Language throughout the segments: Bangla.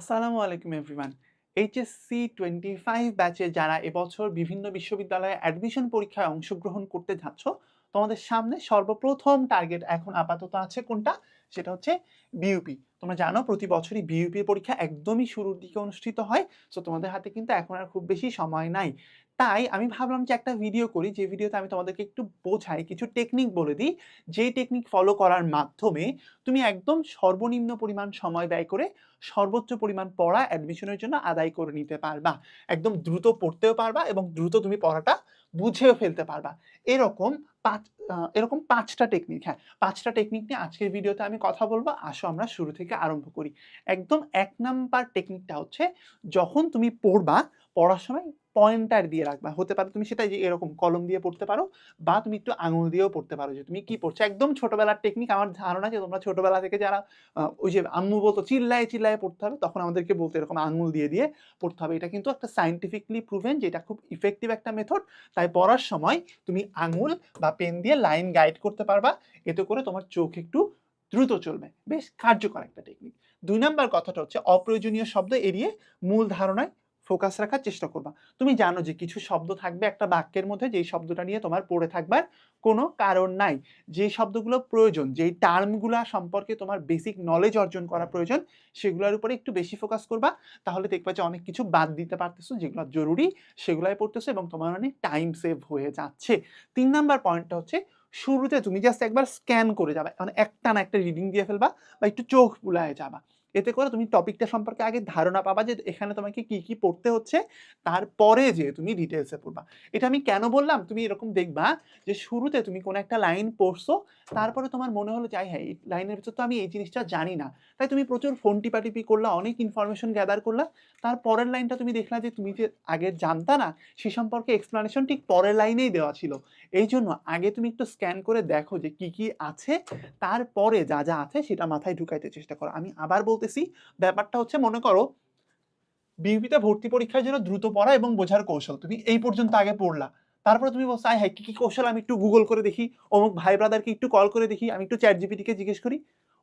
আসসালামু আলাইকুম এভরিওয়ান। এইচএসসি টোয়েন্টি ফাইভ ব্যাচে যারা এবছর বিভিন্ন বিশ্ববিদ্যালয়ে অ্যাডমিশন পরীক্ষায় অংশগ্রহণ করতে যাচ্ছ তোমাদের সামনে সর্বপ্রথম টার্গেট এখন আপাতত আছে কোনটা? সেটা হচ্ছে বিউপি তোমরা জানো প্রতি বছরই বিইউপির পরীক্ষা একদমই শুরুর দিকে অনুষ্ঠিত হয় সো তোমাদের হাতে কিন্তু এখন আর খুব বেশি সময় নাই। তাই আমি ভাবলাম যে একটা ভিডিও করি, যে ভিডিওতে আমি তোমাদেরকে একটু বোঝাই, কিছু টেকনিক বলে দিই। যে টেকনিক ফলো করার মাধ্যমে তুমি একদম সর্বনিম্ন পরিমাণ সময় ব্যয় করে সর্বোচ্চ পরিমাণ পড়া অ্যাডমিশনের জন্য আদায় করে নিতে পারবা। একদম দ্রুত পড়তেও পারবা এবং দ্রুত তুমি পড়াটা বুঝেও ফেলতে পারবা। এরকম পাঁচ এরকম পাঁচটা টেকনিক হ্যাঁ পাঁচটা টেকনিক নিয়ে আজকের ভিডিওতে আমি কথা বলব। আসো আমরা শুরু থেকে আরম্ভ করি। একদম এক নাম্বার টেকনিকটা হচ্ছে যখন তুমি পড়বা, পড়ার সময় পয়েন্টার দিয়ে রাখবা। হতে পারে তুমি সেটা যে এরকম কলম দিয়ে পড়তে পারো বা তুমি একটু আঙুল দিয়েও পড়তে পারো যে তুমি কি পড়ছো। একদম ছোটবেলার টেকনিক আমার ধারণা যে তোমরা ছোটবেলা থেকে যারা ওই যে আম্মু বলতো চিল্লায় চিল্লায় পড়তে হবে তখন আমাদেরকে বলতো এরকম আঙুল দিয়ে দিয়ে পড়তে হবে। এটা কিন্তু একটা সাইন্টিফিকলি প্রুভেন যে এটা খুব ইফেক্টিভ একটা মেথড তাই পড়ার সময় তুমি আঙুল বা পেন দিয়ে লাইন গাইড করতে পারবা। এতে করে তোমার চোখ একটু দ্রুত চলবে। বেশ কার্যকর একটা টেকনিক দুই নাম্বার কথাটা হচ্ছে অপ্রয়োজনীয় শব্দ এড়িয়ে মূল ধারণায় ফোকাস রাখার চেষ্টা করবা। তুমি জানো যে কিছু শব্দ থাকবে একটা বাক্যের মধ্যে, যেই শব্দটা নিয়ে তোমার পড়ে থাকবার কোনো কারণ নাই। যে শব্দগুলো প্রয়োজন, যেই টার্মগুলো সম্পর্কে তোমার বেসিক নলেজ অর্জন করা প্রয়োজন, সেগুলোর উপরে একটু বেশি ফোকাস করবা। তাহলে দেখবা যে অনেক কিছু বাদ দিতে পারতেছো, যেগুলো জরুরি, সেগুলাই পড়তেছো এবং তোমার অনেক টাইম সেভ হয়ে যাচ্ছে। তিন নাম্বার পয়েন্টটা হচ্ছে, শুরুতে তুমি জাস্ট একবার স্ক্যান করে যাবে। মানে একটা না একটা রিডিং দিয়ে ফেলবা বা একটু চোখ বুলায় যাবা। এতে করে তুমি টপিকটা সম্পর্কে আগে ধারণা পাবা যে এখানে তোমাকে কি কি পড়তে হচ্ছে। তারপরে যে তুমি ডিটেলসে পড়বা। এটা আমি কেন বললাম? তুমি এরকম দেখবা যে শুরুতে তুমি কোনো একটা লাইন পড়ছো, তারপরে তোমার মনে হলো যাই হ্যাঁ এই লাইনের ভিতর তো আমি এই জিনিসটা জানি না। তাই তুমি প্রচুর ফোন টিপাটিপি করলা, অনেক ইনফরমেশন গ্যাদার করলা। তার পরের লাইনটা তুমি দেখলা যে তুমি যে আগে জানতা না, সে সম্পর্কে এক্সপ্লানেশন ঠিক পরের লাইনেই দেওয়া ছিল। এই জন্য আগে তুমি একটু স্ক্যান করে দেখো যে কি কি আছে। তারপরে যা যা আছে সেটা মাথায় ঢুকাইতে চেষ্টা করো। আমি আবার বলতেছি, ব্যাপারটা হচ্ছে মনে করো বিউপিতে ভর্তি পরীক্ষার জন্য দ্রুত পড়া এবং বোঝার কৌশল। তুমি এই পর্যন্ত আগে পড়লা। তারপরে তুমি বলছো হ্যাঁ কি কি কৌশল? আমি একটু গুগল করে দেখি। অমুক ভাই ব্রাদারকে একটু কল করে দেখি। আমি একটু চ্যাট জিপিটিকে জিজ্ঞেস করি।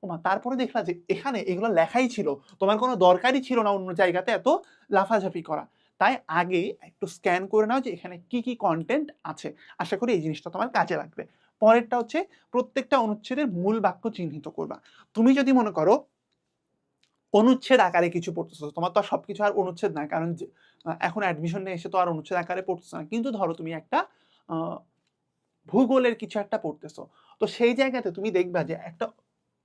ওমা, তারপরে দেখলা যে এখানে এগুলো লেখাই ছিল। তোমার কোনো দরকারই ছিল না অন্য জায়গাতে এত লাফাঝাফি করা। তাই আগে একটু স্ক্যান করে নাও যে এখানে কি কি কন্টেন্ট আছে। আশা করি এই জিনিসটা তোমার কাজে লাগবে। পরেরটা হচ্ছে, প্রত্যেকটা অনুচ্ছেদের মূল বাক্য চিহ্নিত করবা। তুমি যদি মনে করো অনুচ্ছেদ আকারে কিছু পড়তেছো। তোমার তো আর সবকিছু আর অনুচ্ছেদ না কারণ এখন অ্যাডমিশনে এসে তো আর অনুচ্ছেদ আকারে পড়তেছো না। কিন্তু ধরো তুমি একটা ভূগোলের কিছু একটা পড়তেছো। তো সেই জায়গাতে তুমি দেখবা যে একটা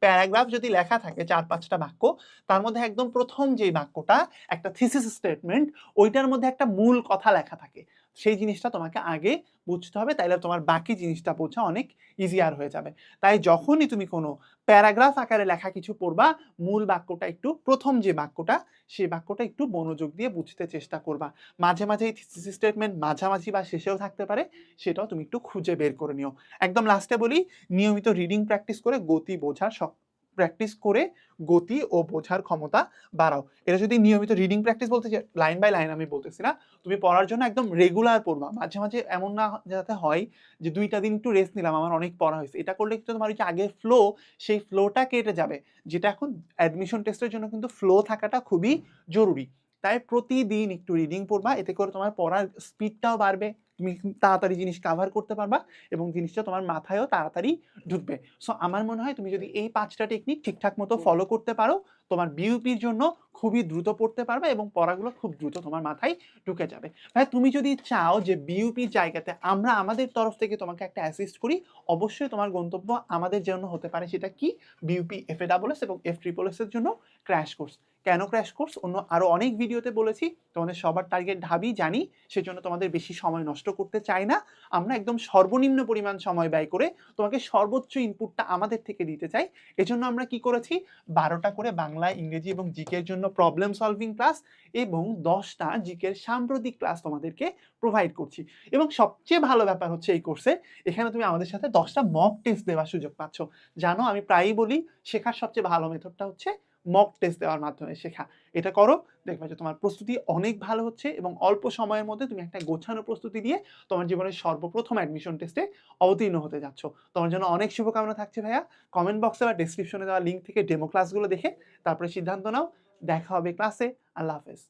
প্যারাগ্রাফ যদি লেখা থাকে চার পাঁচটা বাক্য, তার মধ্যে একদম প্রথম যে বাক্যটা, একটা থিসিস স্টেটমেন্ট ওইটার মধ্যে একটা মূল কথা লেখা থাকে। সেই জিনিসটা তোমাকে আগে বুঝতে হবে, তাইলে তোমার বাকি জিনিসটা বোঝা অনেক ইজিয়ার হয়ে যাবে। তাই যখনই তুমি কোনো প্যারাগ্রাফ আকারে লেখা কিছু পড়বা, মূল বাক্যটা একটু, প্রথম যে বাক্যটা সেই বাক্যটা একটু মনোযোগ দিয়ে বুঝতে চেষ্টা করবা। মাঝে মাঝে এই স্টেটমেন্ট মাঝামাঝি বা শেষেও থাকতে পারে, সেটাও তুমি একটু খুঁজে বের করে নিও। একদম লাস্টে বলি, নিয়মিত রিডিং প্র্যাকটিস করে গতি বোঝার সব প্র্যাকটিস করে গতি ও বোঝার ক্ষমতা বাড়াও। এটা যদি নিয়মিত রিডিং প্র্যাকটিস বলতে লাইন বাই লাইন আমি বলতেছি না, তুমি পড়ার জন্য একদম রেগুলার পড়বা। মাঝে মাঝে এমন না যাতে হয় যে দুইটা দিন একটু রেস্ট নিলাম, আমার অনেক পড়া হয়েছে। এটা করলে কিন্তু তোমার যে আগের ফ্লো সেই ফ্লোটা কেটে যাবে, যেটা এখন অ্যাডমিশন টেস্টের জন্য কিন্তু ফ্লো থাকাটা খুবই জরুরি। তাই প্রতিদিন একটু রিডিং পড়বা, এতে করে তোমার পড়ার স্পিডটাও বাড়বে। তুমি তাড়াতাড়ি জিনিস কাভার করতে পারবা এবং জিনিসটা তোমার মাথায়ও তাড়াতাড়ি ঢুকবে। সো আমার মনে হয় তুমি যদি এই পাঁচটা টেকনিক ঠিকঠাক মতো ফলো করতে পারো তোমার বিউপির জন্য খুবই দ্রুত পড়তে পারবে এবং পড়াগুলো খুব দ্রুত তোমার মাথায় ঢুকে যাবে। ভাই তুমি যদি চাও যে বিউপির জায়গাতে আমরা আমাদের তরফ থেকে তোমাকে একটা অ্যাসিস্ট করি অবশ্যই তোমার গন্তব্য আমাদের জন্য হতে পারে সেটা কি? BUP F A double S এবং এফ ট্রিপল এস এর জন্য ক্র্যাশ কোর্স কেন ক্র্যাশ কোর্স অন্য আরও অনেক ভিডিওতে বলেছি, তোমাদের সবার টার্গেট ঢাবি জানি, সেজন্য তোমাদের বেশি সময় নষ্ট করতে চাই না। আমরা একদম সর্বনিম্ন পরিমাণ সময় ব্যয় করে তোমাকে সর্বোচ্চ ইনপুটটা আমাদের থেকে দিতে চাই। এজন্য আমরা কি করেছি? বারোটা করে বাংলা, ইংরেজি এবং জিকের জন্য প্রবলেম সলভিং ক্লাস এবং দশটা জিকের সাম্প্রতিক ক্লাস তোমাদেরকে প্রোভাইড করছি। এবং সবচেয়ে ভালো ব্যাপার হচ্ছে এই কোর্সে এখানে তুমি আমাদের সাথে দশটা মক টেস্ট দেওয়ার সুযোগ পাচ্ছ। জানো, আমি প্রায়ই বলি, শেখার সবচেয়ে ভালো মেথডটা হচ্ছে মক টেস্ট দেওয়ার মাধ্যমে শেখা। এটা করো, দেখবে যে তোমার প্রস্তুতি অনেক ভালো হচ্ছে এবং অল্প সময়ের মধ্যে তুমি একটা গোছানো প্রস্তুতি দিয়ে তোমার জীবনের সর্বপ্রথম অ্যাডমিশন টেস্টে অবতীর্ণ হতে যাচ্ছ। তোমার জন্য অনেক শুভকামনা থাকছে ভাইয়া। কমেন্ট বক্সে বা ডিসক্রিপশনে দেওয়া লিঙ্ক থেকে ডেমো ক্লাসগুলো দেখে তারপরে সিদ্ধান্ত নাও। দেখা হবে ক্লাসে আল্লাহ হাফেজ।